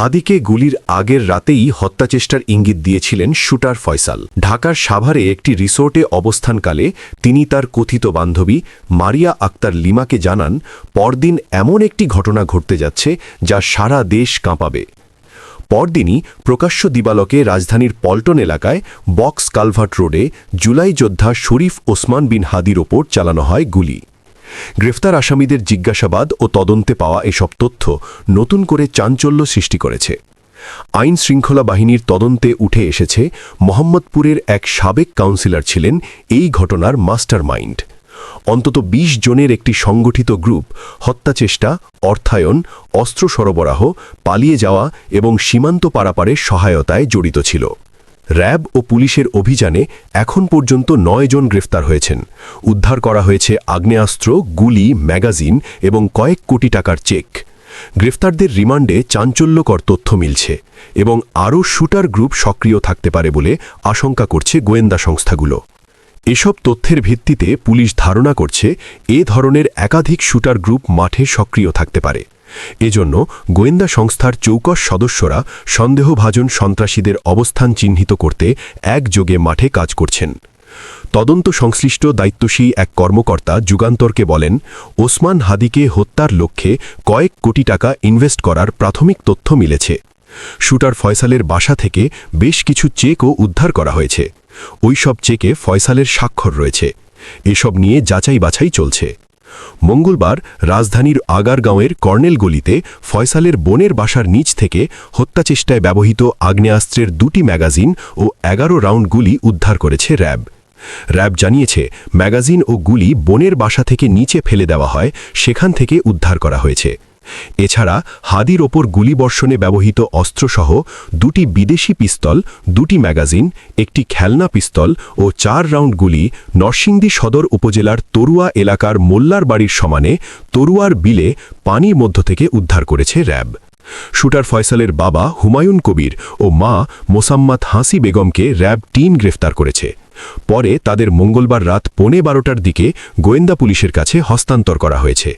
হাদিকে গুলির আগের রাতেই হত্যাচেষ্টার ইঙ্গিত দিয়েছিলেন শুটার ফয়সাল। ঢাকার সাভারে একটি রিসোর্টে অবস্থানকালে তিনি তার কথিত বান্ধবী মারিয়া আক্তার লিমাকে জানান, পরদিন এমন একটি ঘটনা ঘটতে যাচ্ছে যা সারা দেশ কাঁপাবে। পরদিনই প্রকাশ্য দিবালকে রাজধানীর পল্টন এলাকায় বক্স কালভার্ট রোডে জুলাই যোদ্ধা শরীফ ওসমান বিন হাদির ওপর চালানো হয় গুলি। গ্রেফতার আসামিদের জিজ্ঞাসাবাদ ও তদন্তে পাওয়া এসব তথ্য নতুন করে চাঞ্চল্য সৃষ্টি করেছে। আইন শৃঙ্খলা বাহিনীর তদন্তে উঠে এসেছে মোহাম্মদপুরের এক সাবেক কাউন্সিলর ছিলেন এই ঘটনার মাস্টার মাইন্ড অন্তত ২০ জনের একটি সংগঠিত গ্রুপ, হত্যাচেষ্টা, অর্থায়ন, অস্ত্র সরবরাহ, পালিয়ে যাওয়া এবং সীমান্ত পারাপারে সহায়তায় জড়িত ছিল। র্যাব ও পুলিশের অভিযানে এখন পর্যন্ত নয় জন গ্রেফতার হয়েছেন। উদ্ধার করা হয়েছে আগ্নেয়াস্ত্র, গুলি, ম্যাগাজিন এবং কয়েক কোটি টাকার চেক। গ্রেফতারদের রিমান্ডে চাঞ্চল্যকর তথ্য মিলছে এবং আরও শুটার গ্রুপ সক্রিয় থাকতে পারে বলে আশঙ্কা করছে গোয়েন্দা সংস্থাগুলো। এসব তথ্যের ভিত্তিতে পুলিশ ধারণা করছে, এ ধরনের একাধিক শুটার গ্রুপ মাঠে সক্রিয় থাকতে পারে। এজন্য গোয়েন্দা সংস্থার চৌকস সদস্যরা সন্দেহভাজন সন্ত্রাসীদের অবস্থান চিহ্নিত করতে একযোগে মাঠে কাজ করছেন। তদন্ত সংশ্লিষ্ট দায়িত্বশী এক কর্মকর্তা যুগান্তরকে বলেন, ওসমান হাদিকে হত্যার লক্ষ্যে কয়েক কোটি টাকা ইনভেস্ট করার প্রাথমিক তথ্য মিলেছে। শুটার ফয়সালের বাসা থেকে বেশ কিছু চেকও উদ্ধার করা হয়েছে। ওই সব চেকে ফয়সালের স্বাক্ষর রয়েছে। এসব নিয়ে যাচাই বাছাই চলছে। মঙ্গলবার রাজধানীর আগারগাঁওয়ের কর্নেল গলিতে ফয়সালের বোনের বাসার নিচ থেকে হত্যাচেষ্টায় ব্যবহৃত আগ্নেয়াস্ত্রের দুটি ম্যাগাজিন ও এগারো রাউন্ড গুলি উদ্ধার করেছে র্যাব। র্যাব জানিয়েছে, ম্যাগাজিন ও গুলি বোনের বাসা থেকে নিচে ফেলে দেওয়া হয়, সেখান থেকে উদ্ধার করা হয়েছে। এছাড়া হাদির ওপর গুলিবর্ষণে ব্যবহৃত অস্ত্রসহ দুটি বিদেশি পিস্তল, দুটি ম্যাগাজিন, একটি খেলনা পিস্তল ও চার রাউন্ড গুলি নরসিংদী সদর উপজেলার তরুয়া এলাকার মোল্লার বাড়ির সমানে তরুয়ার বিলে পানির মধ্য থেকে উদ্ধার করেছে র্যাব। শুটার ফয়সালের বাবা হুমায়ুন কবির ও মা মোসাম্মাত হাসি বেগমকে র্যাব টিম গ্রেফতার করেছে। পরে তাদের মঙ্গলবার রাত পৌনে বারোটার দিকে গোয়েন্দা পুলিশের কাছে হস্তান্তর করা হয়েছে।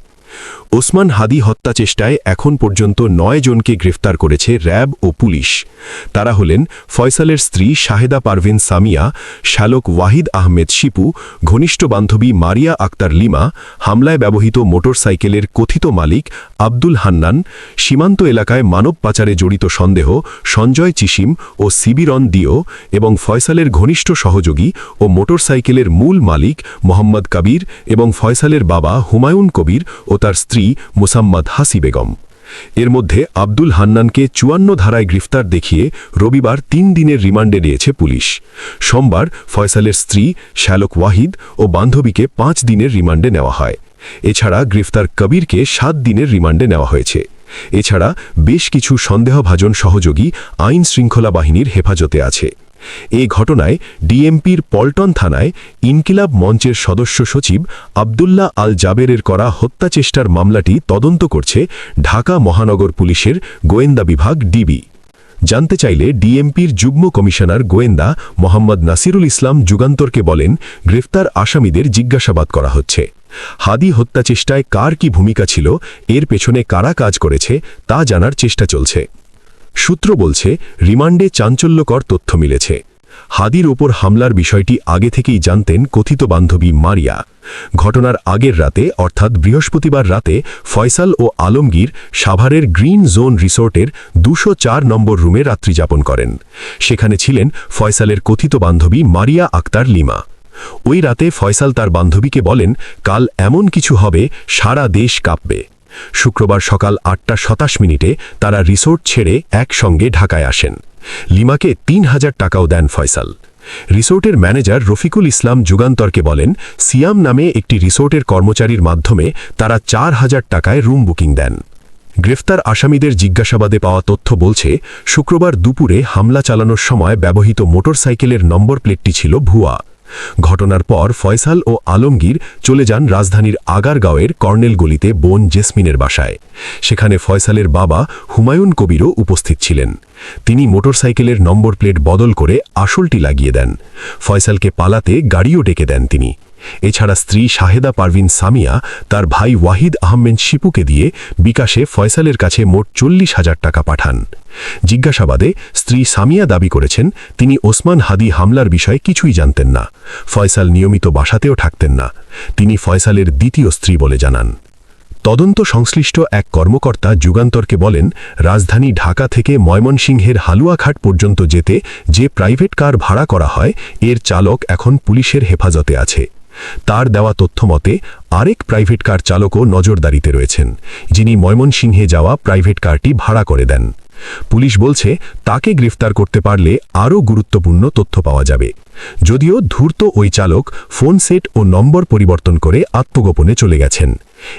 ওসমান হাদি হত্যা চেষ্টায় এখন পর্যন্ত নয় জনকে গ্রেফতার করেছে র্যাব ও পুলিশ। তারা হলেন ফয়সালের স্ত্রী শাহেদা পারভিন সামিয়া শ্যালক ওয়াহিদ আহমেদ শিপু, ঘনিষ্ঠ বান্ধবী মারিয়া আক্তার লিমা, হামলায় ব্যবহৃত মোটরসাইকেলের কথিত মালিক আব্দুল হান্নান, সীমান্ত এলাকায় মানব পাচারে জড়িত সন্দেহ, সঞ্জয় চিসিম ও সিবিরন দিও এবং ফয়সালের ঘনিষ্ঠ সহযোগী ও মোটরসাইকেলের মূল মালিক মোহাম্মদ কবির এবং ফয়সালের বাবা হুমায়ুন কবির ও তার স্ত্রী মুসাম্মদ হাসি বেগম। এর মধ্যে আব্দুল হান্নানকে চুয়ান্ন ধারায় গ্রেফতার দেখিয়ে রবিবার তিন দিনের রিমান্ডে নিয়েছে পুলিশ। সোমবার ফয়সালের স্ত্রী শ্যালক ওয়াহিদ ও বান্ধবীকে পাঁচ দিনের রিমান্ডে নেওয়া হয়। এছাড়া গ্রেফতার কবিরকে সাত দিনের রিমান্ডে নেওয়া হয়েছে। এছাড়া বেশ কিছু সন্দেহভাজন সহযোগী আইন শৃঙ্খলা বাহিনীর হেফাজতে আছে। এ ঘটনায় ডিএমপির পল্টন থানায় ইনকিলাব মঞ্চের সদস্য সচিব আবদুল্লাহ আল জাবেরের করা হত্যাচেষ্টার মামলাটি তদন্ত করছে ঢাকা মহানগর পুলিশের গোয়েন্দা বিভাগ ডিবি। জানতে চাইলে ডিএমপির যুগ্ম কমিশনার গোয়েন্দা মোহাম্মদ নাসিরুল ইসলাম যুগান্তরকে বলেন, গ্রেফতার আসামিদের জিজ্ঞাসাবাদ করা হচ্ছে। হাদি হত্যাচেষ্টায় কার কি ভূমিকা ছিল, এর পেছনে কারা কাজ করেছে, তা জানার চেষ্টা চলছে। সূত্র বলছে, রিমান্ডে চাঞ্চল্যকর তথ্য মিলেছে। হাদির ওপর হামলার বিষয়টি আগে থেকেই জানতেন কথিত বান্ধবী মারিয়া। ঘটনার আগের রাতে, অর্থাৎ বৃহস্পতিবার রাতে, ফয়সাল ও আলমগীর সাভারের গ্রিন জোন রিসোর্টের দুশো নম্বর রুমে রাত্রিযাপন করেন। সেখানে ছিলেন ফয়সালের কথিত বান্ধবী মারিয়া আক্তার লিমা। ওই রাতে ফয়সাল তার বান্ধবীকে বলেন, কাল এমন কিছু হবে, সারা দেশ কাঁপবে। শুক্রবার সকাল আটটা সাতাশ মিনিটে তারা রিসোর্ট ছেড়ে একসঙ্গে ঢাকায় আসেন। লিমাকে তিন হাজার টাকাও দেন ফয়সাল। রিসোর্টের ম্যানেজার রফিকুল ইসলাম যুগান্তরকে বলেন, সিয়াম নামে একটি রিসোর্টের কর্মচারীর মাধ্যমে তারা চার হাজার টাকায় রুম বুকিং দেন। গ্রেফতার আসামিদের জিজ্ঞাসাবাদে পাওয়া তথ্য বলছে, শুক্রবার দুপুরে হামলা চালানোর সময় ব্যবহৃত মোটরসাইকেলের নম্বর প্লেটটি ছিল ভুয়া। ঘটনার পর ফয়সাল ও আলমগীর চলে যান রাজধানীর আগারগাঁওয়ের কর্নেল গলিতে বোন জেসমিনের বাসায়। সেখানে ফয়সালের বাবা হুমায়ুন কবিরও উপস্থিত ছিলেন। তিনি মোটরসাইকেলের নম্বর প্লেট বদল করে আসলটি লাগিয়ে দেন। ফয়সালকে পালাতে গাড়িও ডেকে দেন তিনি। এছাড়া স্ত্রী শাহেদা পারভিন সামিয়া, তার ভাই ওয়াহিদ আহমেদ শিপুকে দিয়ে বিকাশে ফয়সালের কাছে মোট চল্লিশ হাজার টাকা পাঠান। জিজ্ঞাসাবাদে স্ত্রী সামিয়া দাবি করেছেন, তিনি ওসমান হাদি হামলার বিষয়ে কিছুই জানতেন না। ফয়সাল নিয়মিত বাসাতেও থাকতেন না। তিনি ফয়সালের দ্বিতীয় স্ত্রী বলে জানান। তদন্ত সংশ্লিষ্ট এক কর্মকর্তা যুগান্তরকে বলেন, রাজধানী ঢাকা থেকে ময়মনসিংহের হালুয়াঘাট পর্যন্ত যেতে যে প্রাইভেট কার ভাড়া করা হয়, এর চালক এখন পুলিশের হেফাজতে আছে। তার দেওয়া তথ্য মতে, আরেক প্রাইভেট কার চালকও নজরদারিতে রয়েছেন, যিনি ময়মনসিংহে যাওয়া প্রাইভেট কারটি ভাড়া করে দেন। পুলিশ বলছে, তাকে গ্রেফতার করতে পারলে আরও গুরুত্বপূর্ণ তথ্য পাওয়া যাবে। যদিও ধূর্ত ওই চালক ফোন সেট ও নম্বর পরিবর্তন করে আত্মগোপনে চলে গেছেন।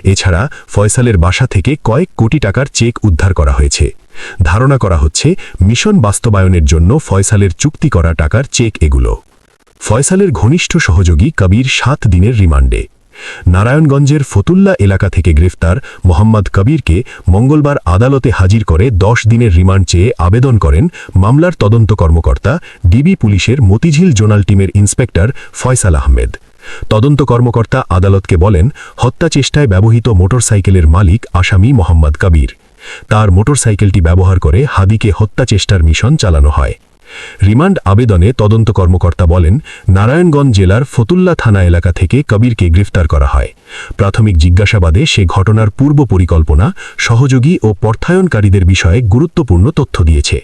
এছাড়া ফয়সালের বাসা থেকে কয়েক কোটি টাকার চেক উদ্ধার করা হয়েছে। ধারণা করা হচ্ছে, মিশন বাস্তবায়নের জন্য ফয়সালের চুক্তি করা টাকার চেক এগুলো। ফয়সালের ঘনিষ্ঠ সহযোগী কবির সাত দিনের রিমান্ডে। নারায়ণগঞ্জের ফতুল্লা এলাকা থেকে গ্রেফতার মোহাম্মদ কবিরকে মঙ্গলবার আদালতে হাজির করে দশ দিনের রিমান্ড চেয়ে আবেদন করেন মামলার তদন্ত কর্মকর্তা ডিবি পুলিশের মতিঝিল জোনাল টিমের ইন্সপেক্টর ফয়সাল আহমেদ। তদন্ত কর্মকর্তা আদালতকে বলেন, হত্যা চেষ্টায় ব্যবহৃত মোটরসাইকেলের মালিক আসামি মোহাম্মদ কবির। তার মোটরসাইকেলটি ব্যবহার করে হাদিকে হত্যা চেষ্টার মিশন চালানো হয়। রিমান্ড আবেদনে তদন্ত কর্মকর্তা বলেন, নারায়ণগঞ্জ জেলার ফতুল্লা থানা এলাকা থেকে কবিরকে গ্রেফতার করা হয়। প্রাথমিক জিজ্ঞাসাবাদে সে ঘটনার পূর্ব পরিকল্পনা, সহযোগী ও পর্থায়নকারীদের বিষয়ে গুরুত্বপূর্ণ তথ্য দিয়েছে।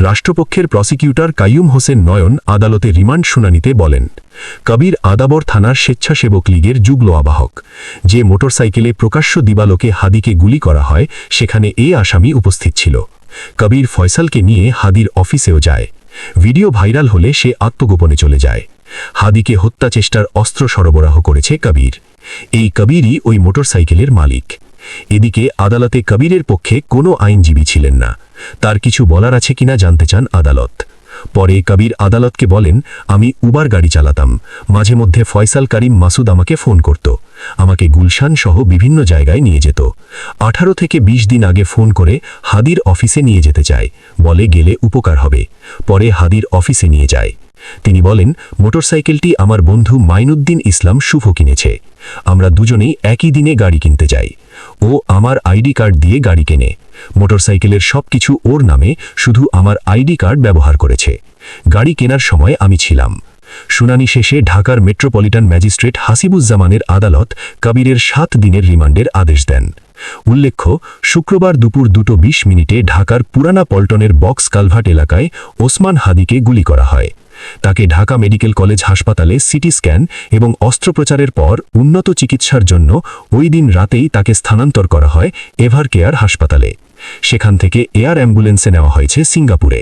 রাষ্ট্রপক্ষের প্রসিকিউটর কাইয়ুম হোসেন নয়ন আদালতে রিমান্ড শুনানিতে বলেন, কবির আদাবর থানার স্বেচ্ছাসেবক লীগের যুগ্ল আবাহক, যে মোটরসাইকেলে প্রকাশ্য দিবালোকে হাদিকে গুলি করা হয়, সেখানে এ আসামি উপস্থিত ছিল। কবির ফয়সালকে নিয়ে হাদির অফিসেও যায়। ভিডিও ভাইরাল হলে সে আত্মগোপনে চলে যায়। হাদিকে হত্যা চেষ্টার অস্ত্র সরবরাহ করেছে কবির। এই কবিরই ওই মোটরসাইকেলের মালিক। এদিকে আদালতে কবিরের পক্ষে কোনো আইনজীবী ছিলেন না। তার কিছু বলার আছে কিনা জানতে চান আদালত। পরে কবির আদালতকে বলেন, আমি উবার গাড়ি চালাতাম। মাঝে মধ্যে ফয়সাল করিম মাসুদ আমাকে ফোন করত। আমাকে গুলশান সহ বিভিন্ন জায়গায় নিয়ে যেত। আঠারো থেকে ২০ দিন আগে ফোন করে হাদির অফিসে নিয়ে যেতে চায়। বলে গেলে উপকার হবে। পরে হাদির অফিসে নিয়ে যায়। তিনি বলেন, মোটরসাইকেলটি আমার বন্ধু মাইনুদ্দিন ইসলাম শুভ কিনেছে। আমরা দুজনেই একই দিনে গাড়ি কিনতে যাই। ও আমার আইডি কার্ড দিয়ে গাড়ি কেনে। মোটরসাইকেলের সবকিছু ওর নামে শুধু আমার আইডি কার্ড ব্যবহার করেছে। গাড়ি কেনার সময় আমি ছিলাম। শুনানি শেষে ঢাকার মেট্রোপলিটন ম্যাজিস্ট্রেট হাসিবুজ্জামানের আদালত কবিরের সাত দিনের রিমান্ডের আদেশ দেন। উল্লেখ্য, শুক্রবার দুপুর দুটো বিশ মিনিটে ঢাকার পুরানা পল্টনের বক্স কালভার্ট এলাকায় ওসমান হাদিকে গুলি করা হয়। তাকে ঢাকা মেডিকেল কলেজ হাসপাতালে সিটি স্ক্যান এবং অস্ত্রোপচারের পর উন্নত চিকিৎসার জন্য ওই দিন রাতেই তাকে স্থানান্তর করা হয় এভার কেয়ার হাসপাতালে। সেখান থেকে এয়ার অ্যাম্বুলেন্সে নেওয়া হয়েছে সিঙ্গাপুরে।